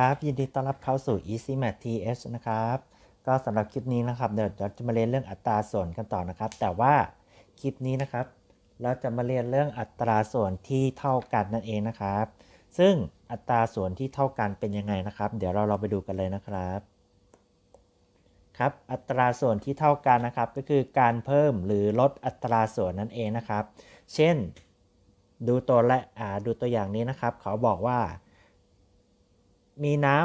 ครับ ยินดีต้อนรับเข้าสู่ Easy Math TH นะครับ ก็สำหรับคลิปนี้นะครับ เดี๋ยวเราจะมาเรียนเรื่องอัตราส่วนกันต่อนะครับ แต่ว่าคลิปนี้นะครับ เราจะมาเรียนเรื่องอัตราส่วนที่เท่ากันนั่นเองนะครับ ซึ่งอัตราส่วนที่เท่ากันเป็นยังไงนะครับ เดี๋ยวเราเราไปดูกันเลยนะครับ ครับ อัตราส่วนที่เท่ากันนะครับ ก็คือการเพิ่มหรือลดอัตราส่วนนั่นเองนะครับ เช่น ดูตัวและดูตัวอย่างนี้นะครับ เขาบอกว่า มีน้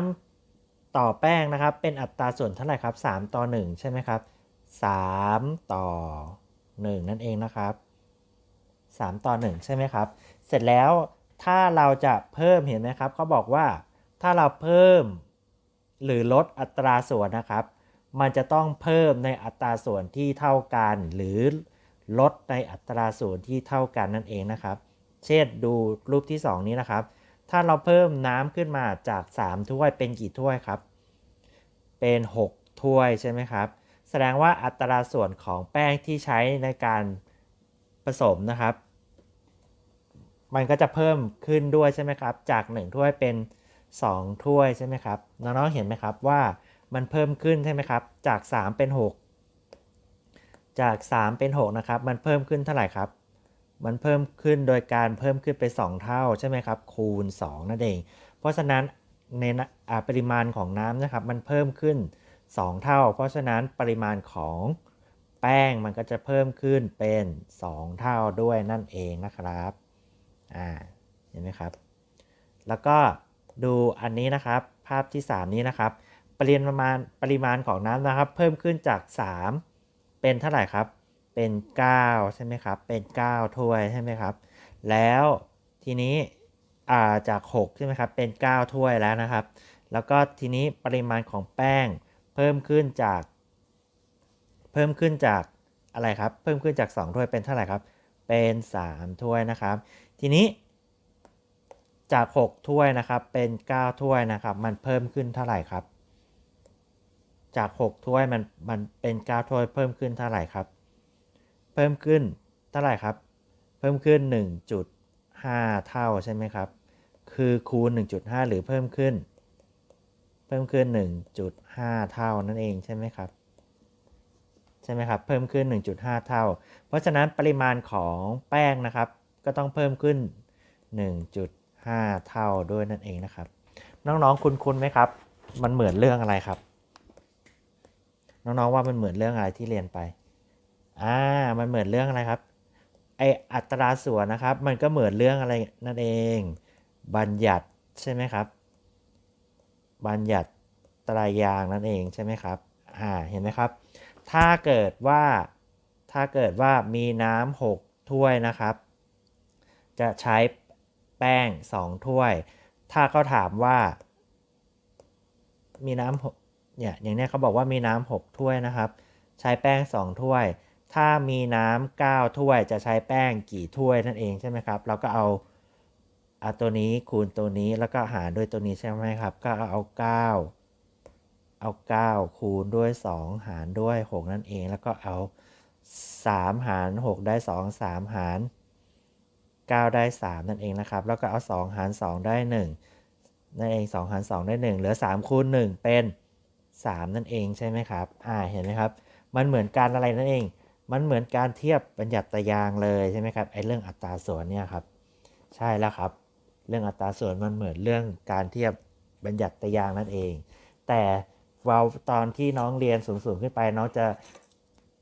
ำต่อแป้งนะครับ เป็นอัตราส่วนเท่าไหร่ครับ 3 ต่อ 1 ใช่ไหมครับ 3 ต่อ 1 นั่นเองนะครับ 3 ต่อ 1 ใช่ไหมครับ เสร็จแล้วถ้าเราจะเพิ่มเห็นไหมครับเขาบอกว่าถ้าเราเพิ่มหรือลดอัตราส่วนนะครับ มันจะต้องเพิ่มในอัตราส่วนที่เท่ากัน หรือลดในอัตราส่วนที่เท่ากันนั่นเองนะครับ เช่นดูรูปที่ 2 นี้นะครับ ถ้าเราเพิ่มน้ำขึ้นมาจาก 3 ถ้วยเป็นกี่ถ้วยครับ เป็น 6 ถ้วยใช่ไหมครับ แสดงว่าอัตราส่วนของแป้งที่ใช้ในการผสมนะครับ มันก็จะเพิ่มขึ้นด้วยใช่ไหมครับ จาก 1 ถ้วยเป็น 2 ถ้วยใช่ไหมครับ น้องๆเห็นไหมครับว่ามันเพิ่มขึ้นใช่ไหมครับ จาก 3 เป็น 6 จาก 3 เป็น 6 นะครับ มันเพิ่มขึ้นเท่าไหร่ครับ มันเพิ่มขึ้นโดยการเพิ่มขึ้นไป 2 เท่าใช่ไหมครับ คูณ 2 นั่นเอง เพราะฉะนั้นในปริมาณของน้ำนะครับ มันเพิ่มขึ้น 2 เท่า เพราะฉะนั้นปริมาณของแป้งมันก็จะเพิ่มขึ้นเป็น 2 เท่าด้วยนั่นเองนะครับอ่าเห็นไหมครับ แล้วก็ดูอันนี้นะครับ ภาพที่ 3 นี้นะครับ ปริมาณปริมาณของน้ำนะครับ เพิ่มขึ้นจาก 3 เป็นเท่าไหร่ครับ เป็น 9 ใช่ไหมครับ เป็น 9 ถ้วยใช่ไหมครับ แล้วทีนี้าจาก 6 ใช่ไหมครับ เป็น 9 ถ้วยแล้วนะครับ แล้วก็ทีนี้ปริมาณของแป้งเพิ่มขึ้นจาก เพิ่มขึ้นจากอะไรครับ เพิ่มขึ้นจาก 2 ถ้วยเป็นเท่าไหร่ครับ เป็น 3 ถ้วยนะครับ ทีนี้จาก 6 ถ้วยนะครับ เป็น 9 ถ้วยนะครับ มันเพิ่มขึ้นเท่าไหร่ครับ จาก 6 ถ้วยมันมันเป็น 9 ถ้วยเพิ่มขึ้นเท่าไหร่ครับ เพิ่มขึ้นเท่าไหร่ครับ เพิ่มขึ้น 1.5 เท่าใช่ไหมครับ คือคูณ 1.5 หรือเพิ่มขึ้น เพิ่มขึ้น 1.5 เท่านั่นเองใช่ไหมครับ ใช่ไหมครับ เพิ่มขึ้น 1.5 เท่า เพราะฉะนั้นปริมาณของแป้งนะครับ ก็ต้องเพิ่มขึ้น 1.5 เท่าด้วยนั่นเองนะครับ น้องๆ คุ้นๆไหมครับ มันเหมือนเรื่องอะไรครับ น้องๆ ว่ามันเหมือนเรื่องอะไรที่เรียนไป อ่า มันเหมือนเรื่องอะไรครับ ไออัตราส่วนนะครับ มันก็เหมือนเรื่องอะไรนั่นเอง บัญญัติใช่ไหมครับ บัญญัติตรายางนั่นเองใช่ไหมครับ อ่า เห็นไหมครับ ถ้าเกิดว่า ถ้าเกิดว่ามีน้ำหกถ้วยนะครับ จะใช้แป้งสองถ้วย ถ้าเขาถามว่า มีน้ำหกเนี่ย อย่างเนี้ยเขาบอกว่ามีน้ำหกถ้วยนะครับ ใช้แป้งสองถ้วย ถ้ามีน้ำเก้าถ้วยจะใช้แป้งกี่ถ้วยนั่นเองใช่ไหมครับ เราก็เอาเอาตัวนี้คูณตัวนี้แล้วก็หารด้วยตัวนี้ใช่ไหมครับ ก็เอาเก้าเอาเก้าคูณด้วยสองหารด้วยหกนั่นเอง แล้วก็เอาสามหารหกได้สองสามหารเก้าได้สามนั่นเองนะครับ แล้วก็เอาสองหารสองได้หนึ่งนั่นเองสองหารสองได้หนึ่งเหลือสามคูณหนึ่งเป็นสามนั่นเองใช่ไหมครับ อ่าเห็นไหมครับ มันเหมือนการอะไรนั่นเอง มันเหมือนการเทียบบัญญัติตายางเลยใช่ไหมครับไอ้เรื่องอัตราส่วนเนี่ยครับ ใช่แล้วครับ เรื่องอัตราส่วนมันเหมือนเรื่องการเทียบบัญญัติตายางนั่นเอง แต่เราตอนที่น้องเรียนสูงๆขึ้นไปน้องจะ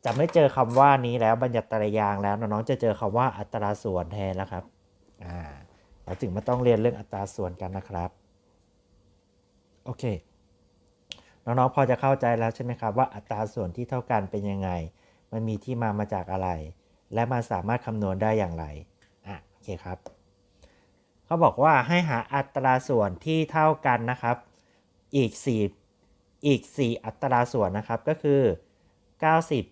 จะไม่เจอคำว่านี้แล้วบัญญัติตายางแล้วน้องๆจะเจอคำว่าอัตราส่วนแทนแล้วครับอ่าเราจึงมาต้องเรียนเรื่องอัตราส่วนกันนะครับโอเคน้องๆพอจะเข้าใจแล้วใช่ไหมครับว่าอัตราส่วนที่เท่ากันเป็นยังไง มันมีที่มามาจากอะไร และมันสามารถคำนวณได้อย่างไรอะโอเคครับเขาบอกว่าให้หาอัตราส่วนที่เท่ากันนะครับ อีก 4 อีก 4 อัตราส่วนนะครับก็คือ 90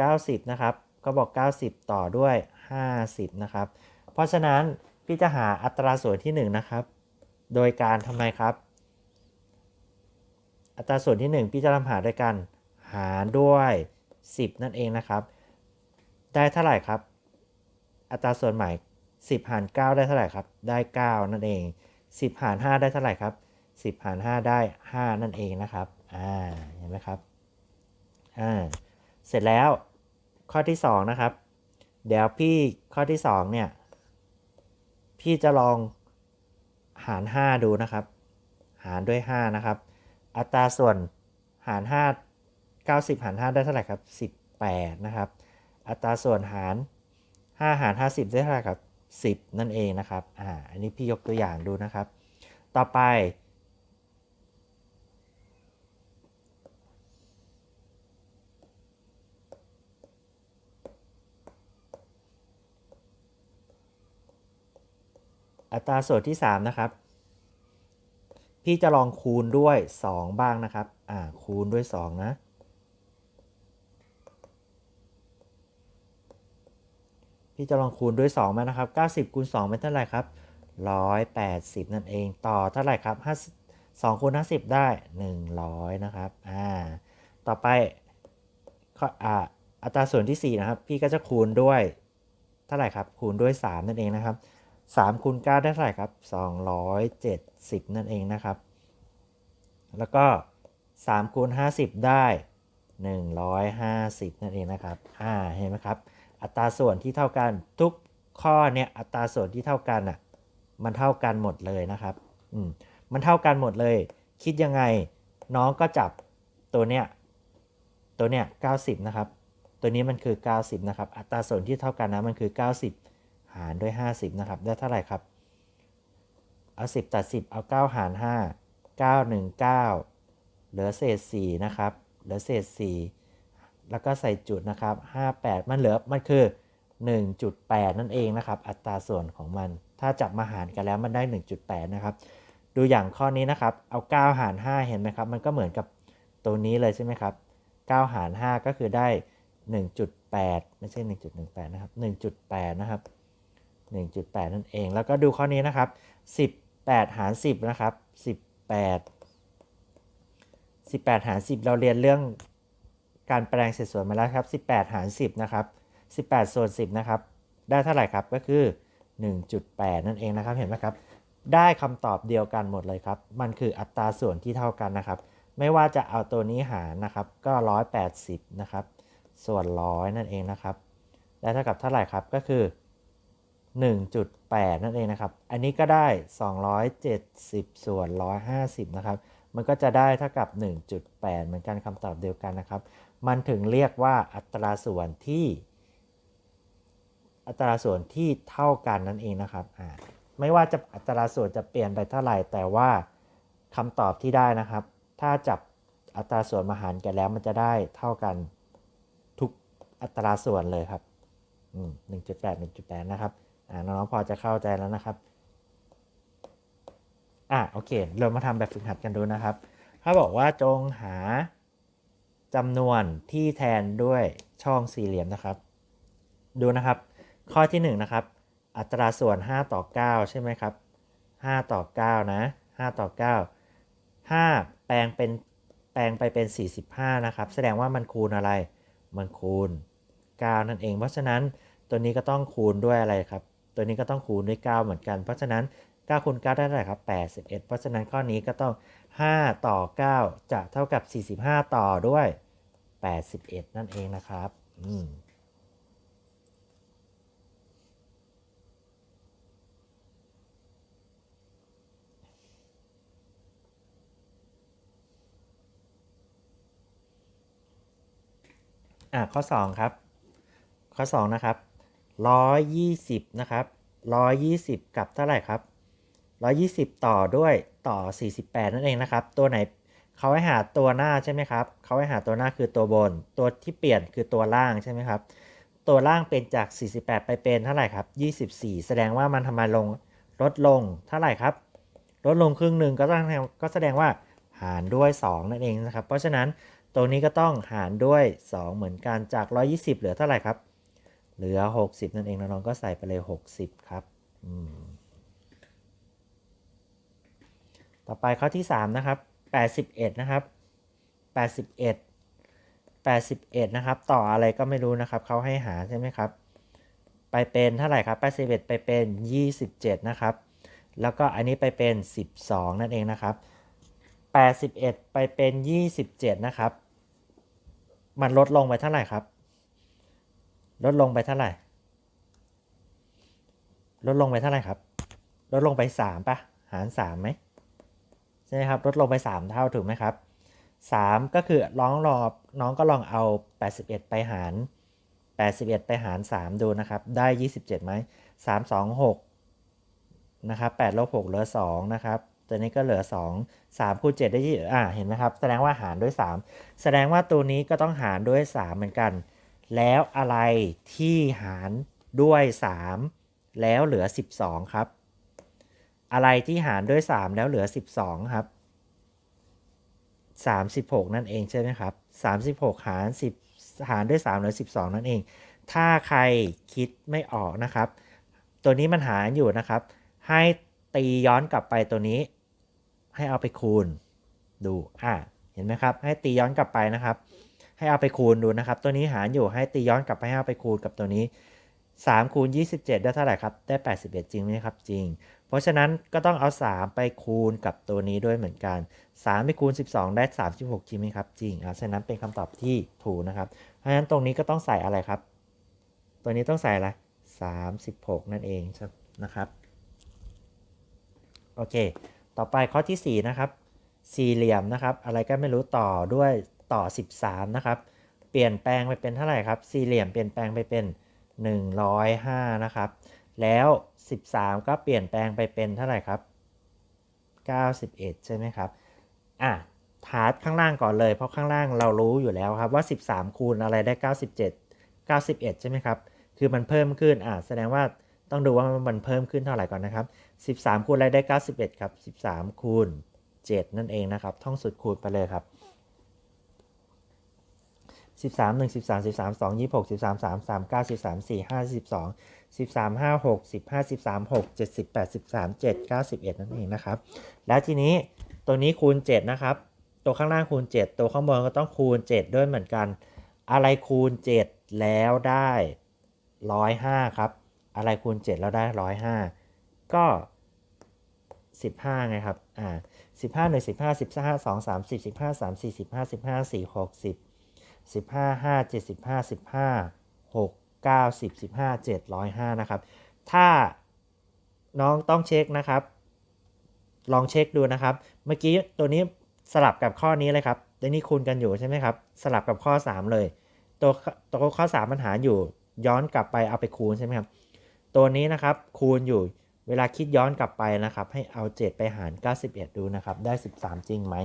90 นะครับเขาบอก 90 ต่อด้วย 50 นะครับ เพราะฉะนั้นพี่จะหาอัตราส่วนที่ 1 นะครับ โดยการทำไมครับ อัตราส่วนที่ 1 พี่จะทำหาด้วยกันหารด้วย 10 นั่นเองนะครับ ได้เท่าไหร่ครับ อัตราส่วนใหม่ 10 หาร 9 ได้เท่าไหร่ครับ ได้ 9 นั่นเอง 10 หาร 5 ได้เท่าไหร่ครับ 10 หาร 5 ได้ 5 นั่นเองนะครับ อ่า เห็นไหมครับ อ่า เสร็จแล้วข้อที่ 2 นะครับ เดี๋ยวพี่ข้อที่ 2 เนี่ย พี่จะลองหาร 5 ดูนะครับ หารด้วย 5 นะครับ อัตราส่วนหาร 5 90 หาร 5 ได้เท่าไหร่ครับ 18 นะครับ อัตราส่วนหาร 5 หาร 50 ได้เท่าไหร่ครับ 10 นั่นเองนะครับ อ่า อันนี้พี่ยกตัวอย่างดูนะครับ ต่อไป อัตราส่วนที่ 3 นะครับ พี่จะลองคูณด้วย 2 บ้างนะครับ อ่า คูณด้วย 2 นะ พี่จะลองคูณด้วย 2 มานะครับ 90คูณ2เป็นเท่าไหร่ครับ 180 นั่นเอง ต่อเท่าไหร่ครับ5 2คูณ50 ได้ 100 นะครับ อ่า ต่อไปออ่าอัตราส่วนที่ 4 นะครับ พี่ก็จะคูณด้วย เท่าไหร่ครับ คูณด้วย 3 นั่นเองนะครับ 3คูณ9ได้เท่าไหร่ครับ 270 นั่นเองนะครับ แล้วก็3คูณ50 ได้ 150 นั่นเองนะครับอ่าเห็นไหมครับ อัตราส่วนที่เท่ากันทุกข้อเนี่ยอัตราส่วนที่เท่ากันอะมันเท่ากันหมดเลยนะครับอืมมันเท่ากันหมดเลย คิดยังไงน้องก็จับตัวเนี้ยตัวเนี้ย90 นะครับ ตัวนี้มันคือ 90 นะครับ อัตราส่วนที่เท่ากันนะมันคือ 90 หารด้วย 50 นะครับ ได้เท่าไหร่ครับ เอา 10 ตัด 10 เอา 9 หาร 5 9 1 9 เหลือเศษ 4 นะครับ เหลือเศษ 4 แล้วก็ใส่จุดนะครับ 58 มันเหลือ มันคือ 1.8 นั่นเองนะครับ อัตราส่วนของมัน ถ้าจับมาหารกันแล้วมันได้ 1.8 นะครับ ดูอย่างข้อนี้นะครับ เอา 9 หาร 5 เห็นไหมครับ มันก็เหมือนกับตัวนี้เลยใช่ไหมครับ 9 หาร 5 ก็คือได้ 1.8 ไม่ใช่ 1.18 นะครับ 1.8 นะครับ 1.8 นั่นเอง แล้วก็ดูข้อนี้นะครับ 18 หาร 10 นะครับ 18 18 หาร 10 เราเรียนเรื่องการแปลงเศษส่วนมาแล้วครับ 18 หาร 10 นะครับ 18 ส่วน 10 นะครับ ได้เท่าไหร่ครับ ก็คือ 1.8 นั่นเองนะครับ เห็นไหมครับ ได้คำตอบเดียวกันหมดเลยครับ มันคืออัตราส่วนที่เท่ากันนะครับ ไม่ว่าจะเอาตัวนี้หารนะครับ ก็ 180 นะครับ ส่วนร้อยนั่นเองนะครับ ได้เท่ากับเท่าไหร่ครับ ก็คือ 1.8 นั่นเองนะครับ อันนี้ก็ได้ 270 ส่วน 150 นะครับ มันก็จะได้เท่ากับ 1.8 เหมือนกันคำตอบเดียวกันนะครับ มันถึงเรียกว่าอัตราส่วนที่ อัตราส่วนที่เท่ากันนั่นเองนะครับอ่าไม่ว่าจะอัตราส่วนจะเปลี่ยนไปเท่าไหร่ แต่ว่าคำตอบที่ได้นะครับ ถ้าจับอัตราส่วนมาหารกันแล้วมันจะได้เท่ากันทุกอัตราส่วนเลยครับหนึ่งจุดแปดหนึ่งจุดแปดนะครับ น้องๆพอจะเข้าใจแล้วนะครับอะโอเค เรามาทำแบบฝึกหัดกันดูนะครับเขาบอกว่าจงหาจำนวนที่แทนด้วยช่องสี่เหลี่ยมนะครับ ดูนะครับ ข้อที่1นะครับ อัตราส่วน 5 ต่อ 9 ใช่ไหมครับ 5 ต่อ 9 นะ 5 ต่อ 9 5 แปลงเป็นแปลงไปเป็น 45 นะครับ แสดงว่ามันคูณอะไร มันคูณ 9 นั่นเอง เพราะฉะนั้นตัวนี้ก็ต้องคูณด้วยอะไรครับ ตัวนี้ก็ต้องคูณด้วย 9 เหมือนกัน เพราะฉะนั้น9คูณ9ได้เท่าไหร่ครับ 81 เพราะฉะนั้นข้อนี้ก็ต้อง 5 ต่อ 9 จะเท่ากับ 45 ต่อด้วย 81 นั่นเองนะครับอืมอะข้อ 2 ครับ ข้อ 2 นะครับ 120 นะครับ 120 กับเท่าไหร่ครับ 120 ต่อด้วยต่อ 48 นั่นเองนะครับ ตัวไหนเขาให้หาตัวหน้าใช่ไหมครับเขาให้หาตัวหน้าคือตัวบน ตัวที่เปลี่ยนคือตัวล่างใช่ไหมครับ ตัวล่างเป็นจาก 48 ไปเป็นเท่าไหร่ครับ 24 แสดงว่ามันทำไมลงลดลงเท่าไหร่ครับ ลดลงครึ่งหนึ่งก็ต้องก็แสดงว่าหารด้วย 2 นั่นเองนะครับ เพราะฉะนั้นตัวนี้ก็ต้องหารด้วย 2 เหมือนกันจาก 120 เหลือเท่าไหร่ครับ เหลือ 60 นั่นเองน้องๆก็ใส่ไปเลย 60 ครับ ต่อไปข้อที่ 3 นะครับ 81 นะครับ 81 81 นะครับ ต่ออะไรก็ไม่รู้นะครับเขาให้หาใช่ไหมครับ ไปเป็นเท่าไหร่ครับ81ไปเป็น 27 นะครับ แล้วก็อันนี้ไปเป็น 12 นั่นเองนะครับ 81 ไปเป็น 27 นะครับ มันลดลงไปเท่าไหร่ครับ ลดลงไปเท่าไหร่ ลดลงไปเท่าไหร่ครับ ลดลงไป3ปะหาร3ไหมใช่ไหมครับ ลดลงไป 3 เท่าถูกไหมครับ 3 ก็คือลองลองน้องก็ลองเอา 81 ไปหาร 81 ไปหาร 3 ดูนะครับ ได้ 27ไหม3 2 6นะครับ8ลบ6เหลือ2นะครับตัวนี้ก็เหลือ 2 3คูณ7ได้ยี่อ่าเห็นไหมครับ แสดงว่าหารด้วย 3 แสดงว่าตัวนี้ก็ต้องหารด้วย 3 เหมือนกัน แล้วอะไรที่หารด้วย 3 แล้วเหลือ 12 ครับ อะไรที่หารด้วย 3 แล้วเหลือ 12 ครับ 36 นั่นเองใช่ไหมครับ 36 หาร 10 หารด้วย 3 เหลือ 12 นั่นเอง ถ้าใครคิดไม่ออกนะครับ ตัวนี้มันหารอยู่นะครับ ให้ตีย้อนกลับไปตัวนี้ ให้เอาไปคูณ ดู อ่าเห็นไหมครับ ให้ตีย้อนกลับไปนะครับ ให้เอาไปคูณดูนะครับ ตัวนี้หารอยู่ให้ตีย้อนกลับไปให้เอาไปคูณกับตัวนี้3คูณ27 ได้เท่าไหร่ครับ ได้ 81 จริงไหมครับ จริง เพราะฉะนั้นก็ต้องเอา 3 ไปคูณกับตัวนี้ด้วยเหมือนกัน 3 ไปคูณ 12 ได้ 36 จริงไหมครับ จริงเอะฉะนั้นเป็นคำตอบที่ถูกนะครับ เพราะฉะนั้นตรงนี้ก็ต้องใส่อะไรครับ ตัวนี้ต้องใส่อะไร 36 นั่นเองนะครับ โอเค ต่อไปข้อที่ 4 นะครับ สี่เหลี่ยมนะครับ อะไรก็ไม่รู้ต่อด้วย ต่อ 13 นะครับ เปลี่ยนแปลงไปเป็นเท่าไหร่ครับ สี่เหลี่ยมเปลี่ยนแปลงไปเป็น 105 นะครับ แล้ว 13 ก็เปลี่ยนแปลงไปเป็นเท่าไหร่ครับ 91 ใช่ไหมครับ อะทาร์ตข้างล่างก่อนเลย เพราะข้างล่างเรารู้อยู่แล้วครับว่า 13 คูณอะไรได้ 97 91 ใช่ไหมครับ คือมันเพิ่มขึ้น อะแสดงว่าต้องดูว่ามันเพิ่มขึ้นเท่าไหร่ก่อนนะครับ 13 คูณอะไรได้ 91 ครับ 13 คูณ 7 นั่นเองนะครับ ท่องสุดคูณไปเลยครับ สิบสามหนึ่งสิบสามสิบสามสองยี่หกสิบสามสามสามเก้าสิบสามสี่ห้าสิบสองสิบสามห้าหกสิบห้าสิบสามหกเจ็ดสิบแปดสิบสามเจ็ดเก้าสิบเอ็ดนั่นเองนะครับ แล้วทีนี้ตัวนี้คูณเจ็ดนะครับ ตัวข้างล่างคูณเจ็ดตัวข้างบนก็ต้องคูณเจ็ดด้วยเหมือนกัน อะไรคูณเจ็ดแล้วได้ร้อยห้าครับ อะไรคูณเจ็ดแล้วได้ร้อยห้าก็สิบห้าไงครับ อ่าสิบห้าหนึ่งสิบห้าสิบห้าสองสามสิบสิบห้าสามสี่สิบห้าสิบห้าสี่หกสิบ 15 5 75 15 6 9 10 15 705 นะครับ ถ้าน้องต้องเช็คนะครับ ลองเช็คดูนะครับ เมื่อกี้ตัวนี้สลับกับข้อนี้เลยครับตัวนี้คูณกันอยู่ใช่ไหมครับ สลับกับข้อ 3 เลย ตัวตัวข้อ3ปัญหาอยู่ย้อนกลับไปเอาไปคูณใช่ไหมครับ ตัวนี้นะครับคูณอยู่เวลาคิดย้อนกลับไปนะครับ ให้เอา 7 ไปหาร 91 ดูนะครับ ได้ 13 จริงไหม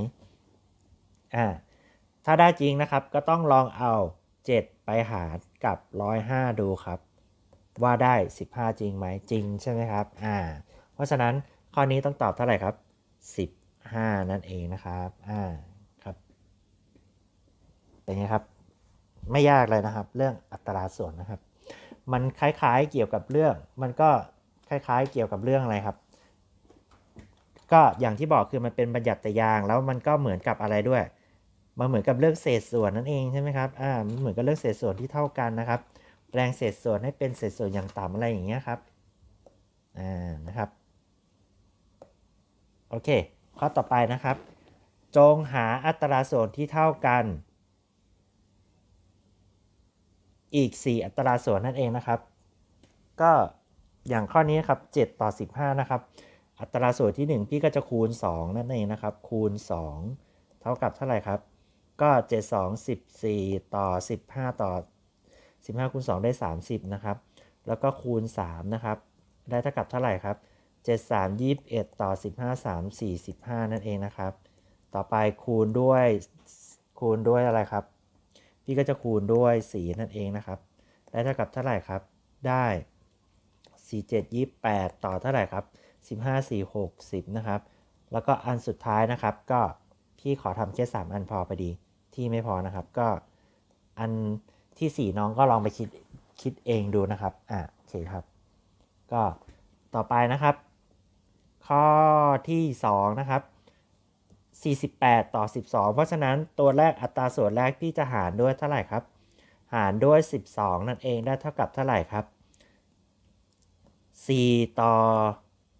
อ่า ถ้าได้จริงนะครับก็ต้องลองเอา 7 ไปหารกับ 105 ดูครับ ว่าได้ 15 จริงไหมจริงใช่ไหมครับอ่าเพราะฉะนั้นข้อนี้ต้องตอบเท่าไหร่ครับ 15 นั่นเองนะครับอ่าครับเป็นไงครับ ไม่ยากเลยนะครับ เรื่องอัตราส่วนนะครับ มันคล้ายๆเกี่ยวกับเรื่อง มันก็คล้ายๆเกี่ยวกับเรื่องอะไรครับก็อย่างที่บอกคือมันเป็นบัญญัติยาง แล้วมันก็เหมือนกับอะไรด้วย มันเหมือนกับเรื่องเศษส่วนนั่นเองใช่ไหมครับ อ่า มันเหมือนกับเรื่องเศษส่วนที่เท่ากันนะครับ แปลงเศษส่วนให้เป็นเศษส่วนอย่างต่ำอะไรอย่างเงี้ยครับ อ่า นะครับ โอเค ข้อต่อไปนะครับ จงหาอัตราส่วนที่เท่ากัน อีก 4 อัตราส่วนนั่นเองนะครับ ก็อย่างข้อนี้ครับ 7 ต่อ 15 นะครับ อัตราส่วนที่ 1 พี่ก็จะคูณ 2 นั่นเองนะครับ คูณ 2 เท่ากับเท่าไหร่ครับ ก็7 2 14ต่อ15ต่อ15คูณ2ได้30นะครับ แล้วก็คูณ3นะครับ ได้เท่ากับเท่าไหร่ครับ7 3 21ต่อ15 3 45นั่นเองนะครับ ต่อไปคูณด้วยคูณด้วยอะไรครับ พี่ก็จะคูณด้วย4นั่นเองนะครับ ได้เท่ากับเท่าไหร่ครับ ได้4 7 28ต่อเท่าไหร่ครับ15 4 60นะครับ แล้วก็อันสุดท้ายนะครับ ก็พี่ขอทำแค่3อันพอพอดี ที่ไม่พอนะครับ ก็อันที่ 4 น้องก็ลองไปคิดคิดเองดูนะครับอ่าโอเคครับ ก็ต่อไปนะครับ ข้อที่ 2 นะครับ 48 ต่อ 12 เพราะฉะนั้นตัวแรกอัตราส่วนแรกพี่จะหารด้วยเท่าไหร่ครับ หารด้วย 12 นั่นเองได้เท่ากับเท่าไหร่ครับ 4 ต่อ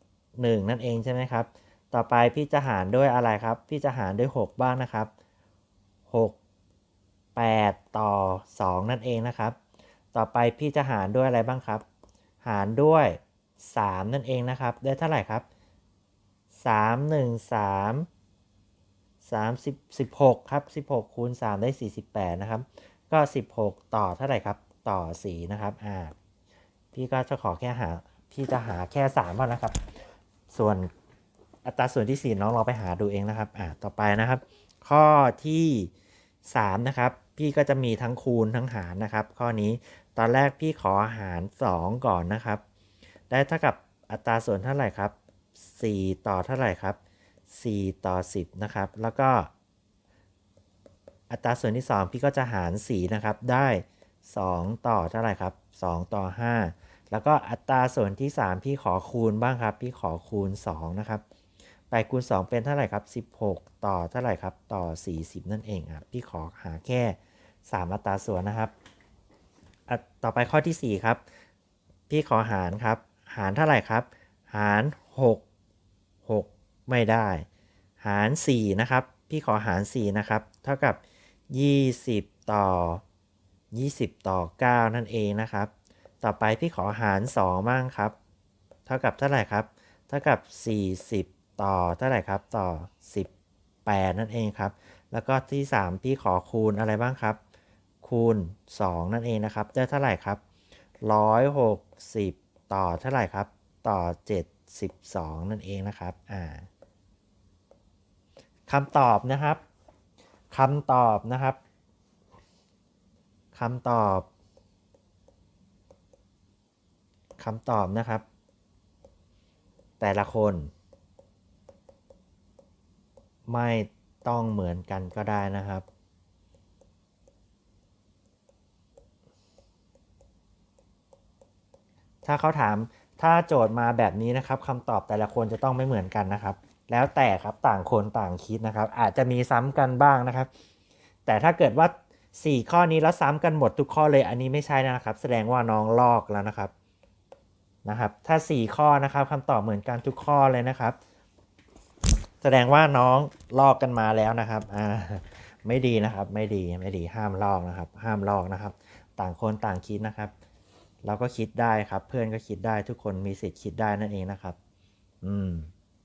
1 นั่นเองใช่ไหมครับ ต่อไปพี่จะหารด้วยอะไรครับ พี่จะหารด้วย 6 บ้างนะครับ 6 8 ต่อ 2 นั่นเองนะครับ ต่อไปพี่จะหารด้วยอะไรบ้างครับ หารด้วย 3 นั่นเองนะครับ ได้เท่าไหร่ครับ 3 1 3 30 16 ครับ 16 คูณ 3 ได้ 48 นะครับ ก็ 16 ต่อเท่าไหร่ครับ ต่อ 4 นะครับ อ่า พี่ก็จะขอแค่หา พี่จะหาแค่3ก่อนนะครับ ส่วนอัตราส่วนที่ 4 น้องลองไปหาดูเองนะครับ อ่า ต่อไปนะครับ ข้อที่ 3นะครับพี่ก็จะมีทั้งคูณทั้งหารนะครับ ข้อนี้ตอนแรกพี่ขอหาร 2 ก่อนนะครับ ได้เท่ากับอัตราส่วนเท่าไหร่ครับ 4 ต่อเท่าไหร่ครับ 4 ต่อ 10 นะครับ แล้วก็อัตราส่วนที่ 2 พี่ก็จะหาร 4 นะครับ ได้ 2 ต่อเท่าไหร่ครับ 2 ต่อ 5 แล้วก็อัตราส่วนที่ 3 พี่ขอคูณบ้างครับ พี่ขอคูณ 2 นะครับ ไปคูณ2เป็นเท่าไหร่ครับ 16 ต่อเท่าไหร่ครับ ต่อ 40 นั่นเองอะพี่ขอหาแค่ 3 อัตราส่วนนะครับอะต่อไปข้อที่ 4 ครับ พี่ขอหารครับ หารเท่าไหร่ครับ หาร 6 6 ไม่ได้ หาร 4 นะครับ พี่ขอหาร 4 นะครับ เท่ากับ 20 ต่อ 20 ต่อ 9 นั่นเองนะครับ ต่อไปพี่ขอหาร 2 บ้างครับ เท่ากับเท่าไหร่ครับ เท่ากับ 40 ต่อเท่าไหร่ครับต่อ 18 นั่นเองครับ แล้วก็ที่ 3 พี่ขอคูณอะไรบ้างครับ คูณ 2 นั่นเองนะครับได้เท่าไหร่ครับ 160 ต่อเท่าไหร่ครับ ต่อ 72 นั่นเองนะครับอ่าคำตอบนะครับคำตอบนะครับคำตอบคำตอบนะครับ แต่ละคน ไม่ต้องเหมือนกันก็ได้นะครับ ถ้าเขาถามถ้าโจทย์มาแบบนี้นะครับคำตอบแต่ละคนจะต้องไม่เหมือนกันนะครับ แล้วแต่ครับต่างคนต่างคิดนะครับ อาจจะมีซ้ำกันบ้างนะครับ แต่ถ้าเกิดว่า 4 ข้อนี้แล้วซ้ำกันหมดทุกข้อเลยอันนี้ไม่ใช่นะครับ แสดงว่าน้องลอกแล้วนะครับนะครับ ถ้า 4 ข้อนะครับคำตอบเหมือนกันทุกข้อเลยนะครับ แสดงว่าน้องลอกกันมาแล้วนะครับอ่าไม่ดีนะครับไม่ดีไม่ดีห้ามลอกนะครับ ห้ามลอกนะครับ ต่างคนต่างคิดนะครับ เราก็คิดได้ครับ เพื่อนก็คิดได้ทุกคนมีสิทธิ์คิดได้นั่นเองนะครับ อืม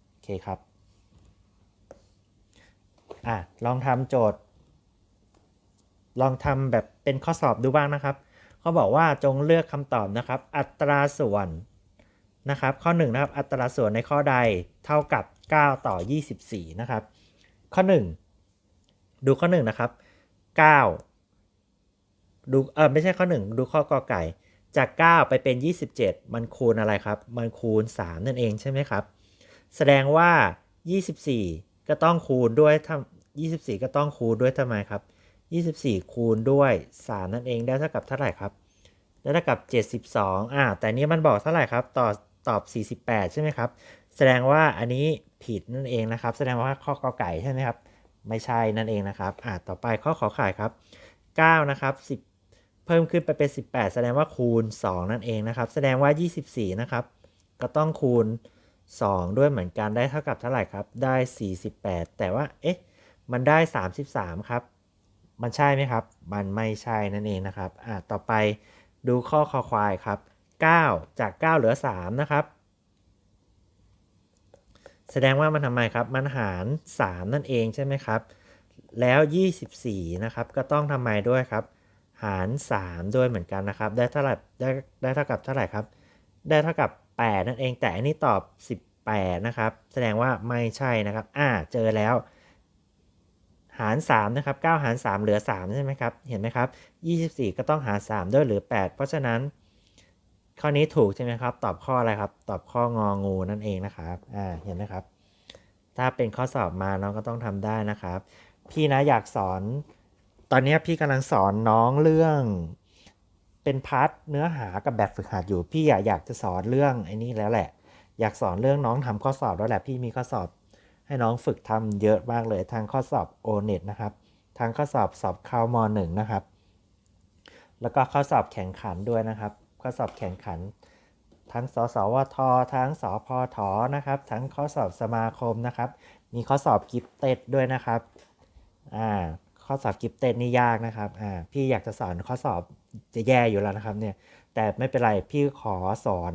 โอเคครับอะลองทำโจทย์ ลองทำแบบเป็นข้อสอบดูบ้างนะครับเขาบอกว่าจงเลือกคำตอบนะครับ อัตราส่วนนะครับ ข้อ1นะครับอัตราส่วนในข้อใดเท่ากับ 9 ต่อ 24 นะครับ ข้อ 1 ดูข้อ 1 นะครับ 9 ดูเออไม่ใช่ข้อ 1 ดูข้อกอไก่ จาก 9 ไปเป็น 27 มันคูณอะไรครับ มันคูณ 3 นั่นเองใช่ไหมครับ แสดงว่า 24 ก็ต้องคูณด้วยทำ24 ก็ต้องคูณด้วยทำไมครับ 24 คูณด้วย 3 นั่นเองได้เท่ากับเท่าไหร่ครับได้เท่ากับ 72อ่าแต่นี้มันบอกเท่าไหร่ครับต่อตอบ 48 ใช่ไหมครับ แสดงว่าอันนี้ ผิดนั่นเองนะครับ แสดงว่าข้อกอไก่ใช่ไหมครับ ไม่ใช่นั่นเองนะครับอ่าต่อไปข้อขอไข่ครับ 9 นะครับ 10 เพิ่มขึ้นไปเป็น 18 แสดงว่าคูณ 2 นั่นเองนะครับ แสดงว่า 24 นะครับ ก็ต้องคูณ 2 ด้วยเหมือนกันได้เท่ากับเท่าไหร่ครับ ได้ 48 แต่ว่าเอ๊ะมันได้ 33 ครับ มันใช่ไหมครับ มันไม่ใช่นั่นเองนะครับอ่าต่อไปดูข้อคอควายครับ 9 จาก 9 เหลือ 3 นะครับ แสดงว่ามันทำไมครับ มันหาร 3 นั่นเองใช่ไหมครับ แล้ว 24 นะครับ ก็ต้องทำไมด้วยครับ หาร 3 ด้วยเหมือนกันนะครับ ได้เท่าไหร่ได้ได้เท่ากับเท่าไหร่ครับ ได้เท่ากับ 8 นั่นเอง แต่อันนี้ตอบ 18 นะครับ แสดงว่าไม่ใช่นะครับ อ่า เจอแล้ว หาร 3 นะครับ 9 หาร 3 เหลือ 3 ใช่ไหมครับ เห็นไหมครับ 24 ก็ต้องหาร 3 ด้วยหลือ 8 เพราะฉะนั้น ข้อนี้ถูกใช่ไหมครับ ตอบข้ออะไรครับ ตอบข้ององูนั่นเองนะครับ อ่า เห็นไหมครับ ถ้าเป็นข้อสอบมาน้องก็ต้องทำได้นะครับ พี่นะอยากสอน ตอนนี้พี่กำลังสอนน้องเรื่อง เป็นพาร์ทเนื้อหากับแบบฝึกหัดอยู่ พี่อยากอยากจะสอนเรื่องไอ้นี่แล้วแหละ อยากสอนเรื่องน้องทำข้อสอบแล้วแหละ พี่มีข้อสอบ ให้น้องฝึกทำเยอะมากเลย ทางข้อสอบ o n e t นะครับ ทางข้อสอบสอบเข้ามหนึ่งนะครับ แล้วก็ข้อสอบแข่งขันด้วยนะครับ ข้อสอบแข่งขัน ทั้งสสวท ทั้งสพทนะครับ ทั้งข้อสอบสมาคมนะครับ มีข้อสอบกิฟเต็ดด้วยนะครับอ่าข้อสอบกิฟเต็ดนี่ยากนะครับอ่าพี่อยากจะสอนข้อสอบจะแย่อยู่แล้วนะครับเนี่ยแต่ไม่เป็นไรพี่ขอสอน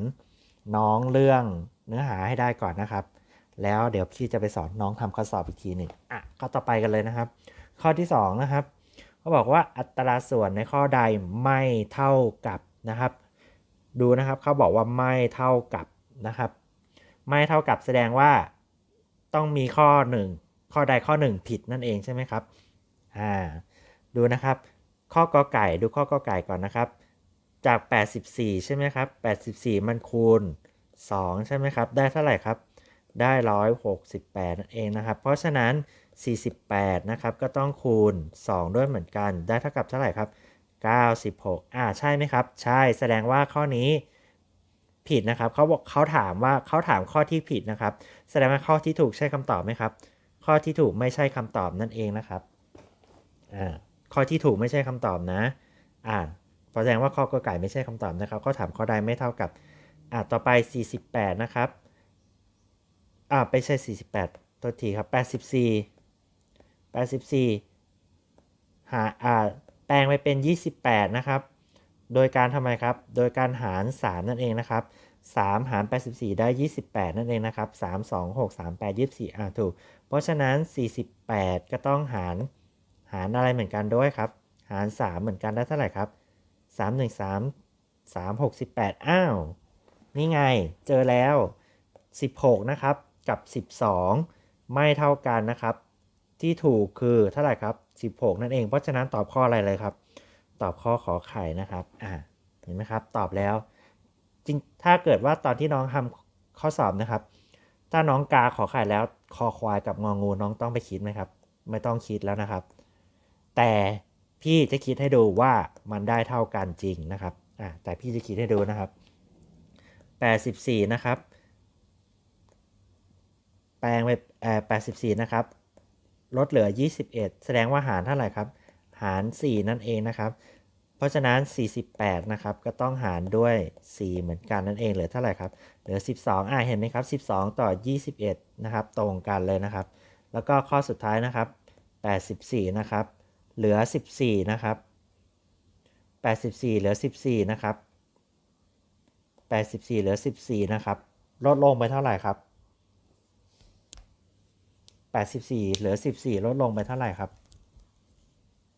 น้องเรื่องเนื้อหาให้ได้ก่อนนะครับ แล้วเดี๋ยวพี่จะไปสอนน้องทำข้อสอบอีกทีหนึ่งอะข้อต่อไปกันเลยนะครับ ข้อที่สองนะครับเขาบอกว่าอัตราส่วนในข้อใดไม่เท่ากับนะครับ ดูนะครับเขาบอกว่าไม่เท่ากับนะครับ ไม่เท่ากับแสดงว่าต้องมีข้อ 1 ข้อใดข้อ 1 ผิดนั่นเองใช่ไหมครับอ่าดูนะครับ ข้อกอไก่ดูข้อกอไก่ก่อนนะครับ จาก 84 ใช่ไหมครับ 84 มันคูณ 2 ใช่ไหมครับ ได้เท่าไหร่ครับได้ 168 นั่นเองนะครับ เพราะฉะนั้น 48 นะครับ ก็ต้องคูณ 2 ด้วยเหมือนกัน ได้เท่ากับเท่าไหร่ครับ 96 อ่าใช่ไหมครับ ใช่แสดงว่าข้อนี้ผิดนะครับเขาบอกเขาถามว่าเขาถามข้อที่ผิดนะครับ แสดงว่าข้อที่ถูกใช่คำตอบไหมครับ ข้อที่ถูกไม่ใช่คำตอบนั่นเองนะครับอ่าข้อที่ถูกไม่ใช่คำตอบนะอ่าแสดงว่าข้อกอไก่ไม่ใช่คำตอบนะครับเขาถามข้อใดไม่เท่ากับอ่าต่อไป 48 นะครับอ่าไม่ใช่ 48 ตัวทีครับ 84 84 หาอ่า แปลงไปเป็น 28 นะครับ โดยการทำไมครับ โดยการหาร 3 นั่นเองนะครับ 3 หาร 84 ได้ 28 นั่นเองนะครับ 3 2 6 3 8 24 อ่าถูก เพราะฉะนั้น 48 ก็ต้องหาร หารอะไรเหมือนกันด้วยครับ หาร 3 เหมือนกันได้เท่าไหร่ครับ 3 1 3 3 6 18 อ้าว นี่ไง เจอแล้ว 16 นะครับ กับ 12 ไม่เท่ากันนะครับ ที่ถูกคือเท่าไหร่ครับ 16 นั่นเอง เพราะฉะนั้นตอบข้ออะไรเลยครับ ตอบข้อขอไข่นะครับอ่าเห็นไหมครับ ตอบแล้ว จริงถ้าเกิดว่าตอนที่น้องทำข้อสอบนะครับ ถ้าน้องกาขอไข่แล้วคอควายกับงองูน้องต้องไปคิดไหมครับ ไม่ต้องคิดแล้วนะครับ แต่พี่จะคิดให้ดูว่ามันได้เท่ากันจริงนะครับอ่าแต่พี่จะคิดให้ดูนะครับ 84 นะครับ แปลงไปเอ่อ84นะครับ ลดเหลือ 21 แสดงว่าหารเท่าไหร่ครับ หาร 4 นั่นเองนะครับ เพราะฉะนั้น 48 นะครับ ก็ต้องหารด้วย 4 เหมือนกันนั่นเอง เหลือเท่าไหร่ครับ เหลือ 12อ่าเห็นไหมครับ 12 ต่อ 21 นะครับ ตรงกันเลยนะครับ แล้วก็ข้อสุดท้ายนะครับ 84 นะครับ เหลือ 14 นะครับ 84 เหลือ 14 นะครับ 84 เหลือ 14 นะครับ ลดลงไปเท่าไหร่ครับ 84 เหลือ 14 ลดลงไปเท่าไหร่ครับ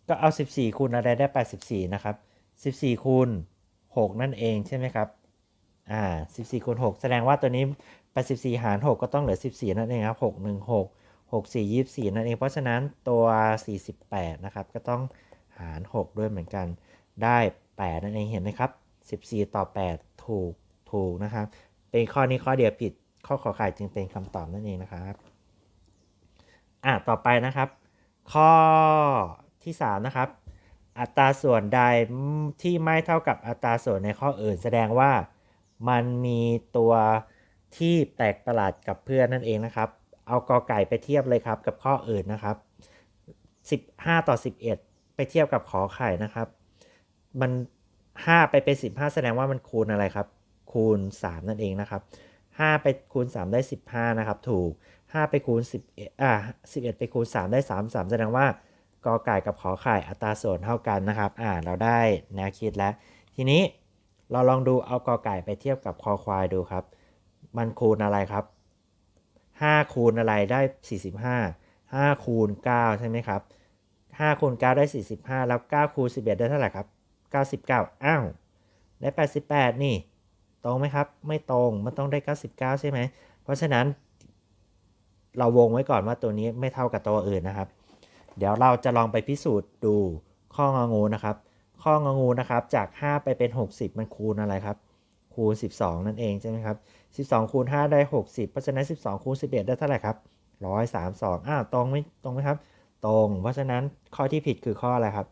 ก็เอา 14 คูณอะไรได้ 84 นะครับ 14 คูณ 6 นั่นเองใช่ไหมครับ อ่า 14 คูณ 6 แสดงว่าตัวนี้ 84 หาร 6 ก็ต้องเหลือ 14 นั่นเองครับ 6 1 6 6 4 24 นั่นเอง เพราะฉะนั้นตัว 48 นะครับ ก็ต้องหาร 6 ด้วยเหมือนกัน ได้ 8 นั่นเองเห็นไหมครับ 14 ต่อ 8 ถูก ถูกนะครับ เป็นข้อนี้ข้อเดียวผิด ข้อขอไข่จึงเป็นคำตอบนั่นเองนะครับ อะต่อไปนะครับ ข้อที่ 3 นะครับ อัตราส่วนใดที่ไม่เท่ากับอัตราส่วนในข้ออื่น แสดงว่ามันมีตัวที่แปลกประหลาดกับเพื่อนนั่นเองนะครับ เอากอไก่ไปเทียบเลยครับกับข้ออื่นนะครับ 15 ต่อ 11 ไปเทียบกับขอไข่นะครับ มัน 5 ไปเป็น 15 แสดงว่ามันคูณอะไรครับ คูณ 3 นั่นเองนะครับ 5 ไปคูณ 3 ได้ 15 นะครับ ถูก 5 ไปคูณ11อ่า11 ไปคูณ 3 ได้ 3 3 แสดงว่ากอไก่กับขอไข่อัตราส่วนเท่ากันนะครับอ่าเราได้แนวคิดแล้ว ทีนี้เราลองดูเอากอไก่ไปเทียบกับคอควายดูครับ มันคูณอะไรครับ 5 คูณอะไรได้ 45 5 คูณ 9 ใช่ไหมครับ 5 คูณ 9 ได้ 45 แล้ว 9 คูณ 11 ได้เท่าไหร่ครับ 99 อ้าว ได้ 88 นี่ ตรงไหมครับ ไม่ตรง มันต้องได้ 99 ใช่ไหม เพราะฉะนั้น เราวงไว้ก่อนว่าตัวนี้ไม่เท่ากับตัวอื่นนะครับ เดี๋ยวเราจะลองไปพิสูจน์ดูข้ององูนะครับ ข้ององูนะครับจาก 5 ไปเป็น 60 มันคูณอะไรครับ คูณ 12 นั่นเองใช่ไหมครับ 12 คูณ 5 ได้ 60 เพราะฉะนั้น 12 คูณ 11 ได้เท่าไหร่ครับ 132 อ้าวตรงไหมตรงไหมครับ ตรง เพราะฉะนั้นข้อที่ผิดคือข้ออะไรครับ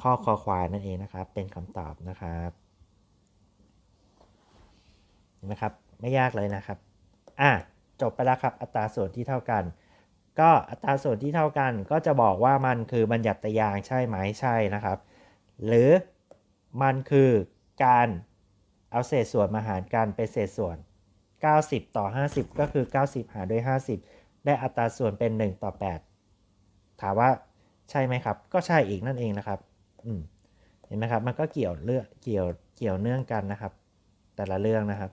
ข้อคอควายนั่นเองนะครับ เป็นคำตอบนะครับเห็นไหมครับ ไม่ยากเลยนะครับ อะ จบไปแล้วครับ อัตราส่วนที่เท่ากัน ก็อัตราส่วนที่เท่ากัน ก็จะบอกว่ามันคือบัญญัติยางใช่ไหมใช่นะครับ หรือมันคือการเอาเศษส่วนมาหารกันเป็นเศษส่วน 90 ต่อ 50 ก็คือ 90 หารด้วย 50 ได้อัตราส่วนเป็น 1 ต่อ 8 ถามว่าใช่ไหมครับ ก็ใช่อีกนั่นเองนะครับเห็นไหมครับ มันก็เกี่ยวเรื่องเกี่ยวเกี่ยวเนื่องกันนะครับ แต่ละเรื่องนะครับ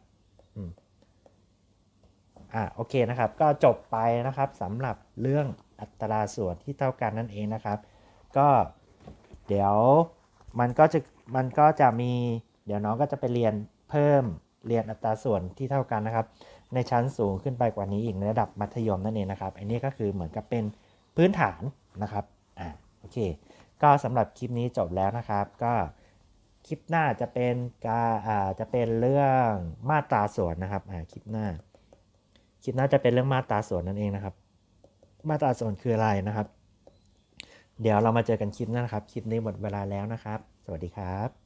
อ่าโอเคนะครับ ก็จบไปนะครับสำหรับเรื่องอัตราส่วนที่เท่ากันนั่นเองนะครับ ก็เดี๋ยวมันก็จะมันก็จะมีเดี๋ยวน้องก็จะไปเรียนเพิ่มเรียนอัตราส่วนที่เท่ากันนะครับ ในชั้นสูงขึ้นไปกว่านี้อีกในระดับมัธยมนั่นเองนะครับ อันนี้ก็คือเหมือนกับเป็นพื้นฐานนะครับอ่าโอเค ก็สำหรับคลิปนี้จบแล้วนะครับ ก็คลิปหน้าจะเป็นการอ่าจะเป็นเรื่องมาตราส่วนนะครับอ่าคลิปหน้า คลิปน่าจะเป็นเรื่องมาตราส่วนนั่นเองนะครับ มาตราส่วนคืออะไรนะครับ เดี๋ยวเรามาเจอกันคลิปหน้านะครับ คลิปนี้หมดเวลาแล้วนะครับ สวัสดีครับ